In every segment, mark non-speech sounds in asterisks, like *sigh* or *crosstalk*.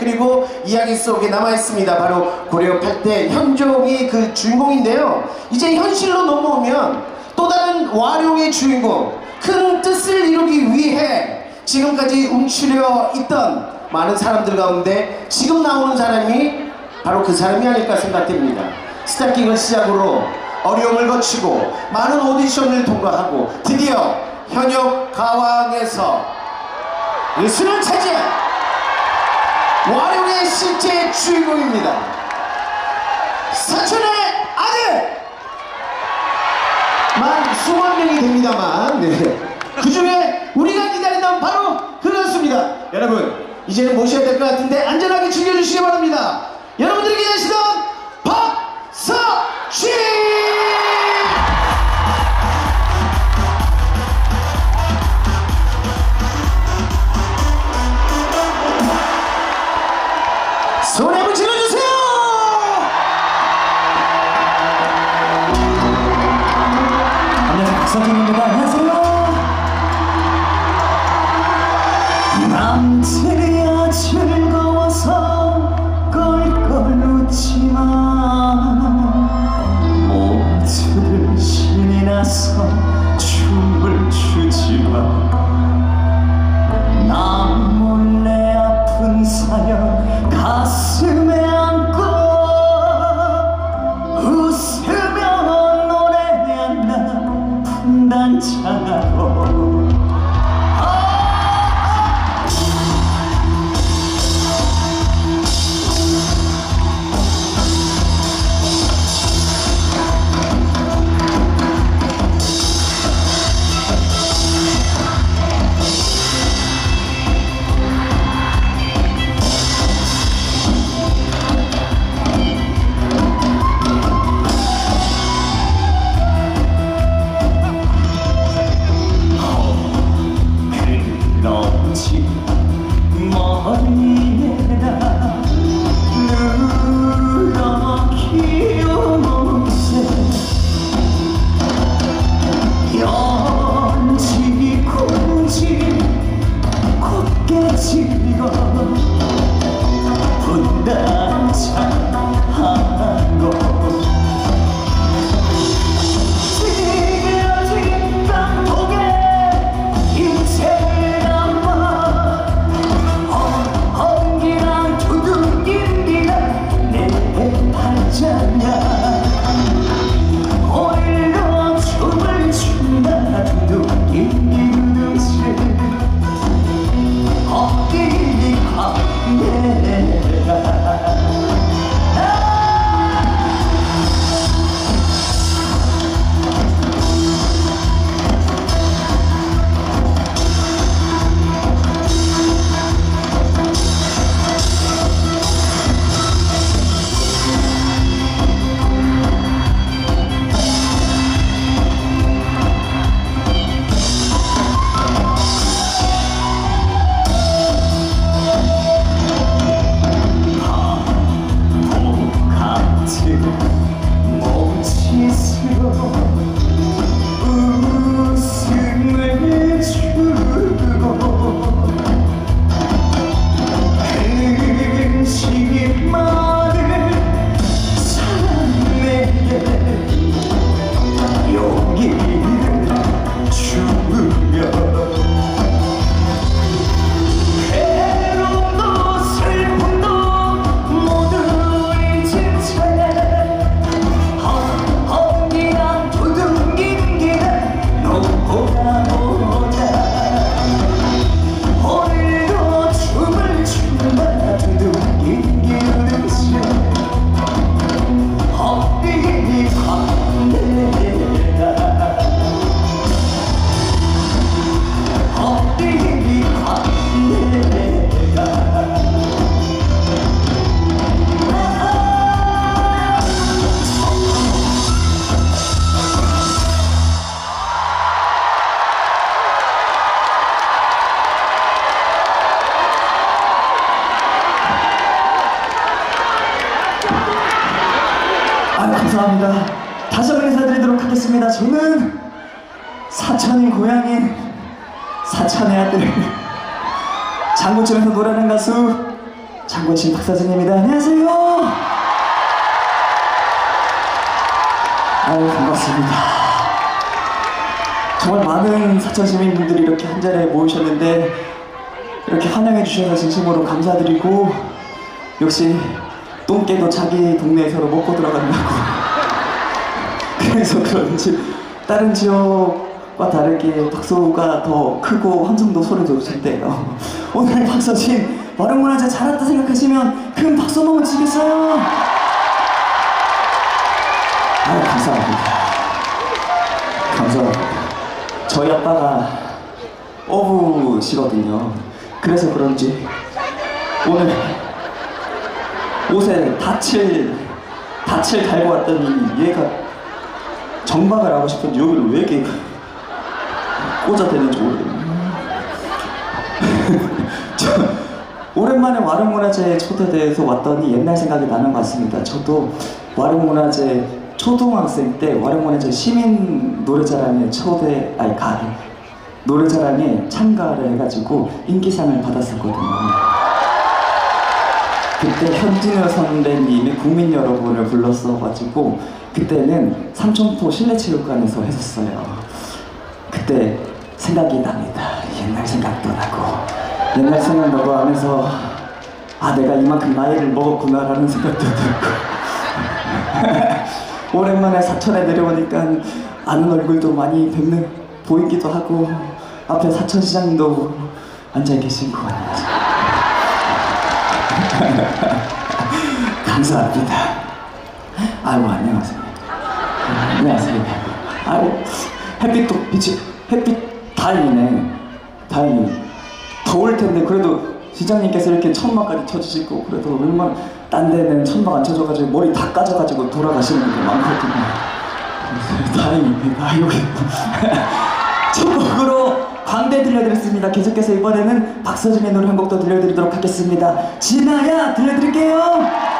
그리고 이야기 속에 남아 있습니다. 바로 고려팔 때 현종이 그 주인공인데요. 이제 현실로 넘어오면 또 다른 와룡의 주인공 큰 뜻을 이루기 위해 지금까지 움츠려 있던 많은 사람들 가운데 지금 나오는 사람이 바로 그 사람이 아닐까 생각됩니다. 스타킹을 시작으로 어려움을 거치고 많은 오디션을 통과하고 드디어 현역 가왕에서 1순을 차지한 와룡의 실제 주인공입니다. 사촌의 아들! 만 수만 명이 됩니다만 네. 그 중에 우리가 기다리던 바로 그 가수입니다. 여러분 이제는 모셔야 될 것 같은데 안전하게 즐겨주시기 바랍니다. 여러분들이 기다리시던 노래한다 인사드리도록 하겠습니다. 저는 사천인 고향인 사천의 아들 장구점에서 노래하는 가수 장고친 박사진입니다. 안녕하세요. 아유 반갑습니다. 정말 많은 사천 시민분들이 이렇게 한 자리에 모이셨는데 이렇게 환영해 주셔서 진심으로 감사드리고 역시 똥개도 자기 동네에서 먹고 들어간다고 그래서 *laughs* 그런지 다른 지역과 다르게 박수가 더 크고 함성도 소리도 좋대요. 오늘 박서진 마름모나제 잘했다 생각하시면 큰 박수 한번 치겠어요? 아 감사합니다. 감사합니다. 저희 아빠가 어부시거든요. 그래서 그런지 오늘 옷에 닻을 닻을 달고 왔더니 얘가 정박을 하고 싶은지 여기를 왜 이렇게 꽂아대는지 모르겠네. *laughs* 저 오랜만에 와룡문화제 초대돼서 왔더니 옛날 생각이 나는 것 같습니다. 저도 와룡문화제 초등학생 때 와룡문화제 시민 노래자랑에 초대 아니 가 노래자랑에 참가를 해가지고 인기상을 받았었거든요. 그때 현진우 선배님이 국민 여러분을 불렀어가지고 그때는 삼천포 실내체육관에서 했었어요. 그때 생각이 납니다. 옛날 생각도 나고 옛날 생각나고 하면서 아 내가 이만큼 나이를 먹었구나라는 생각도 들고 *laughs* 오랜만에 사천에 내려오니까 아는 얼굴도 많이 뵙는 보이기도 하고 앞에 사천시장님도 앉아 계신 것 같아요. *laughs* 감사합니다. 아이고 안녕하세요. 안녕하세요. 아이고 햇빛도 빛이 햇빛 다행이네. 다행히 더울 텐데 그래도 시장님께서 이렇게 천막까지 쳐주시고 그래도 얼마나 딴 데는 천막 안 쳐줘가지고 머리 다 까져가지고 돌아가시는 분들 많거든요. 다행입니다. 아이고 *laughs* 첫 곡으로 광대 들려드렸습니다. 계속해서 이번에는 박서진의 노래 한 곡 더 들려드리도록 하겠습니다. 진아야 들려드릴게요.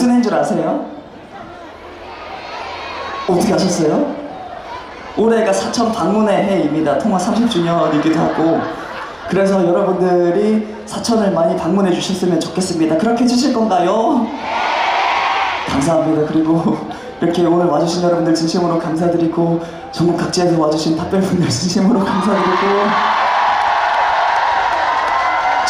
무슨 해인 줄 아세요? 어떻게 아셨어요? 올해가 사천 방문의 해입니다. 통화 30주년이기도 하고 그래서 여러분들이 사천을 많이 방문해 주셨으면 좋겠습니다. 그렇게 해주실 건가요? 감사합니다. 그리고 이렇게 오늘 와주신 여러분들 진심으로 감사드리고 전국 각지에서 와주신 답변분들 진심으로 감사드리고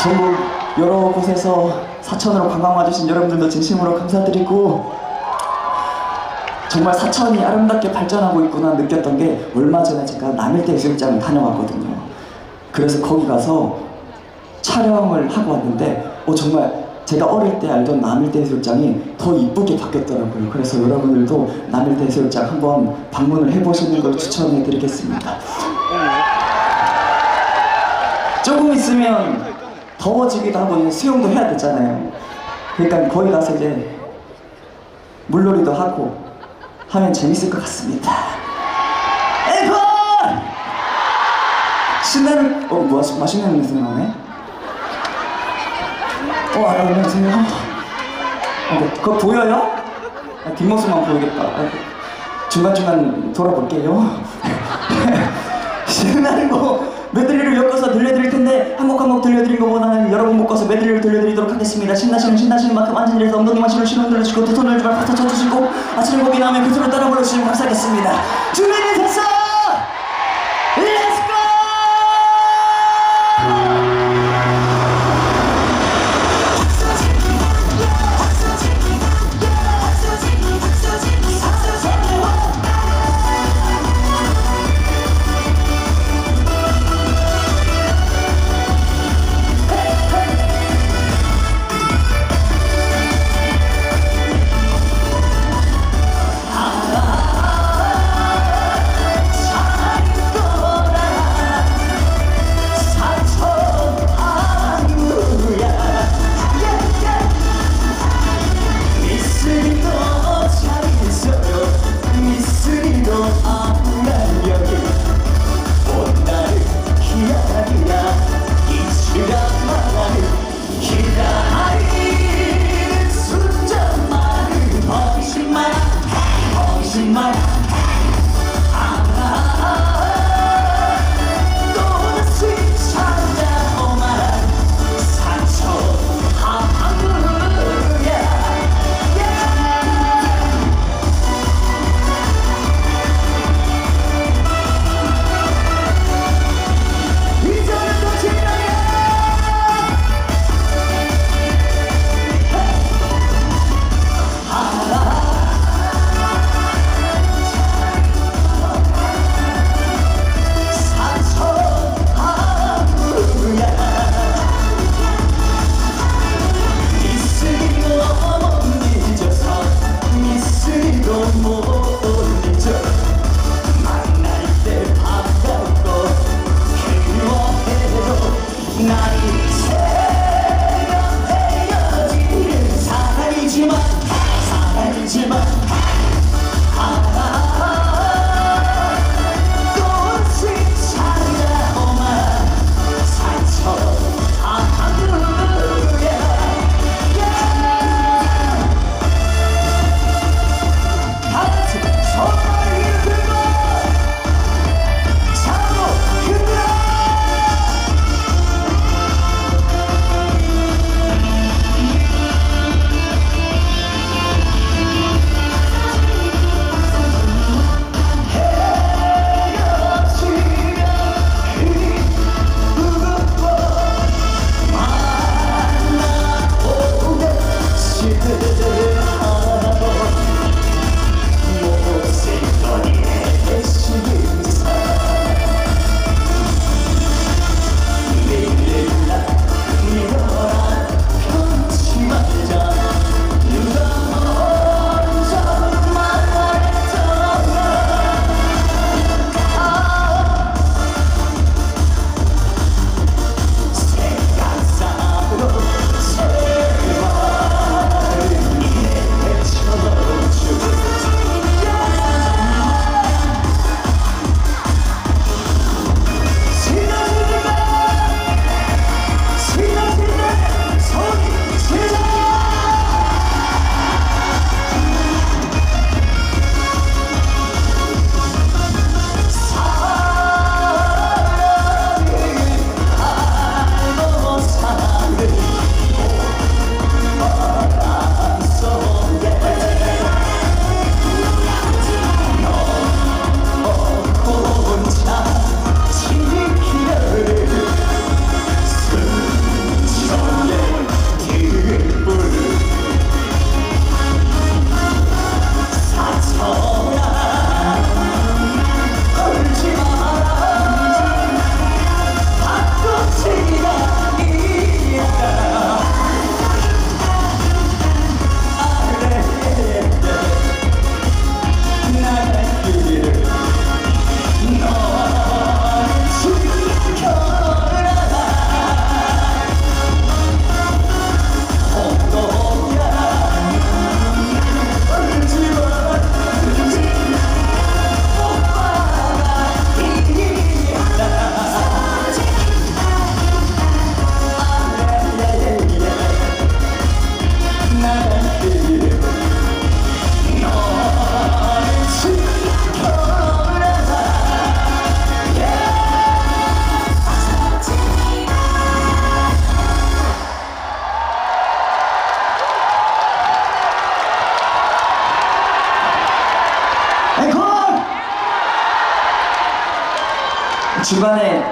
전국 여러 곳에서 사천으로 관광 와주신 여러분들도 진심으로 감사드리고 정말 사천이 아름답게 발전하고 있구나 느꼈던 게 얼마 전에 제가 남일대 해수욕장을 다녀왔거든요. 그래서 거기 가서 촬영을 하고 왔는데 어 정말 제가 어릴 때 알던 남일대 해수욕장이 더 이쁘게 바뀌었더라고요. 그래서 여러분들도 남일대 해수욕장 한번 방문을 해보시는 걸 추천해 드리겠습니다. 조금 있으면 더워지기도 하고 수영도 해야 되잖아요. 그러니까 거기 가서 이제 물놀이도 하고 하면 재밌을 것 같습니다. 에이콘! 신나는 어 뭐, 맛있는 냄새 나네. 어 아, 안녕하세요. 어, 네, 그거 보여요? 아, 뒷모습만 보이겠다. 아, 중간 중간 돌아볼게요. *laughs* 신나는 거 메들리를 엮어서 들려드릴 텐데 한 곡 한 곡 들려드린 것보다는 여러 번 묶어서 메들리를 들려드리도록 하겠습니다. 신나시는 신나시는 만큼 자리에서 엉덩이만 실을 실어 들어주시고 두 손을 좀 박수 쳐주시고 아치는 곡이 나오면 그 소리를 따라 불러주시면 감사하겠습니다. 준비되셨어?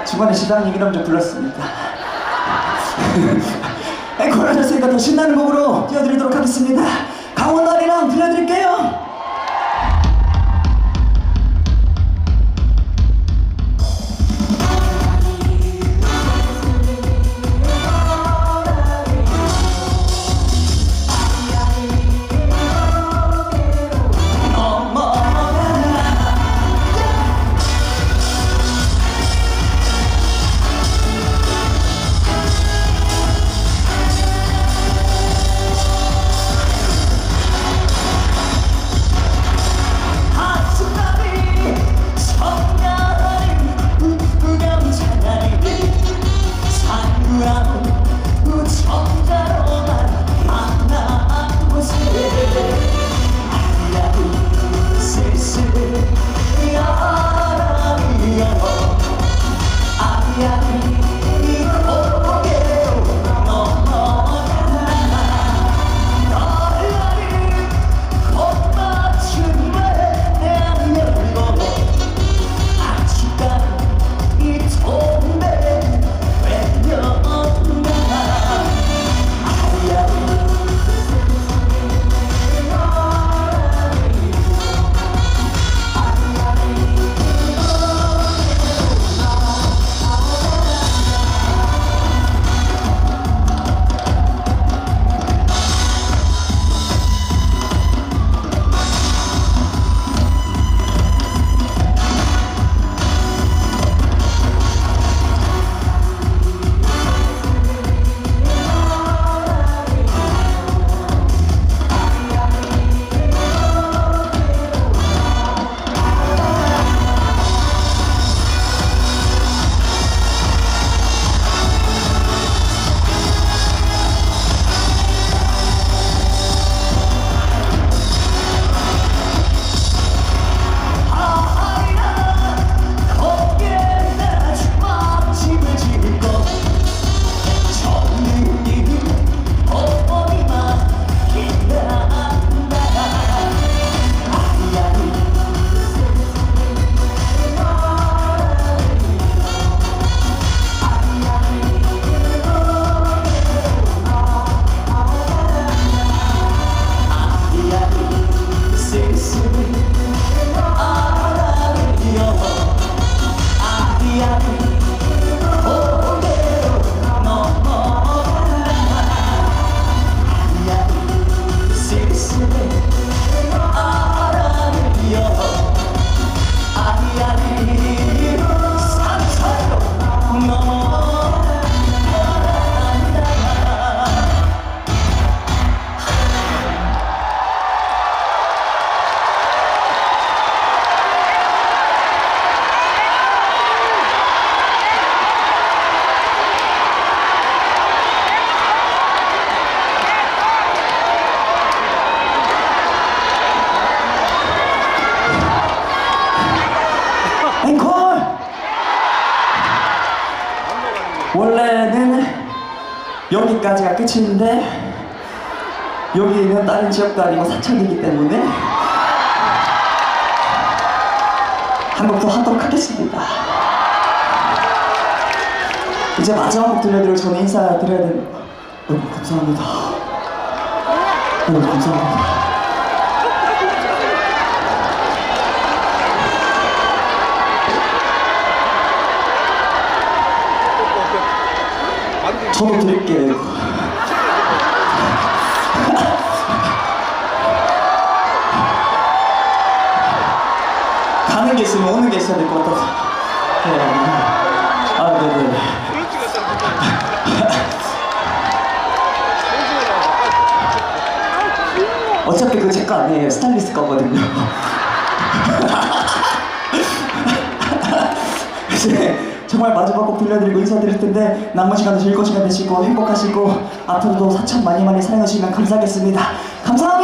중간에 시장 얘기를 좀 불렀습니다. 앵콜 *laughs* 하셨으니까 더 신나는 곡으로 띄워드리도록 하겠습니다. 원래는 여기까지가 끝인데 여기는 다른 지역도 아니고 사천이기 때문에 한곡더 하도록 하겠습니다. 이제 마지막 곡 들려드리고 저는 인사드려야 되는 여러분 감사합니다. 여러분 감사합니다. 저도 드릴게요. 가는 게 있으면 오는 게 있어야 될 것 같아서. 네. 아, 네네. 어차피 그거 제거 아니에요. 스타일리스트 거거든요. 이제 *laughs* 정말 마지막 곡 들려드리고 인사드릴 텐데 남은 시간도 즐거운 시간 되시고 행복하시고 앞으로도 사천 많이 많이 사랑해주시면 감사하겠습니다. 감사합니다.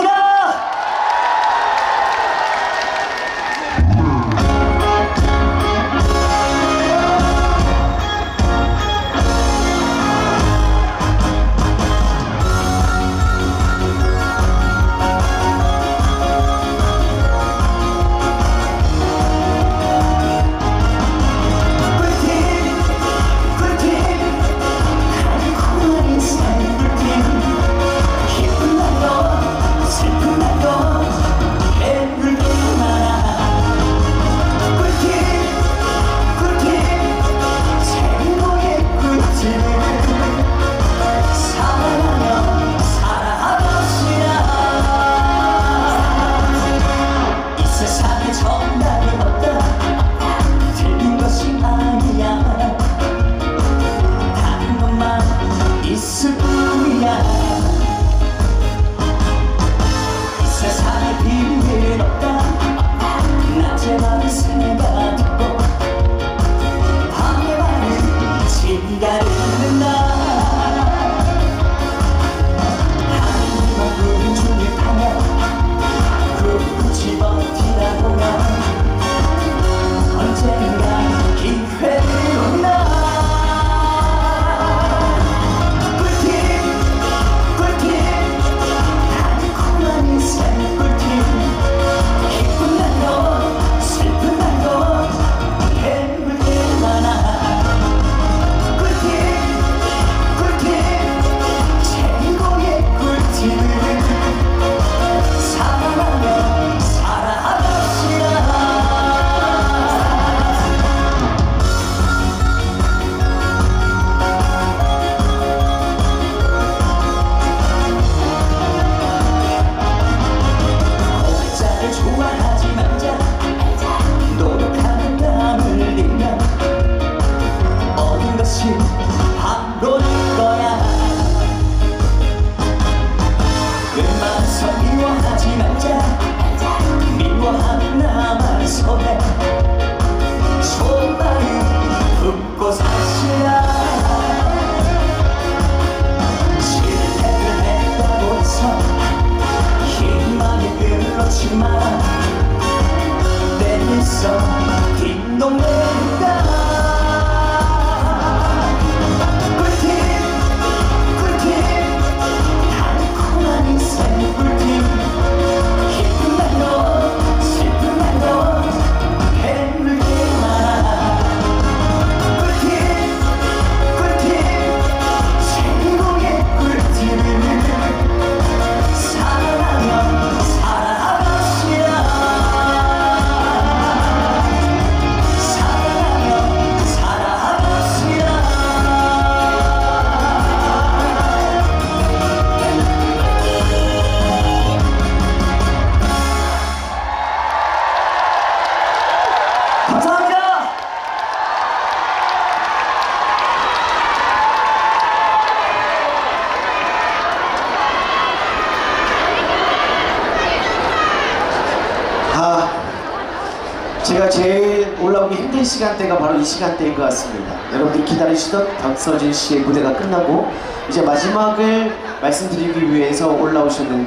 시간대가 바로 이 시간대인 것 같습니다. 여러분들이 기다리시던 박서진 씨의 무대가 끝나고 이제 마지막을 말씀드리기 위해서 올라오셨는데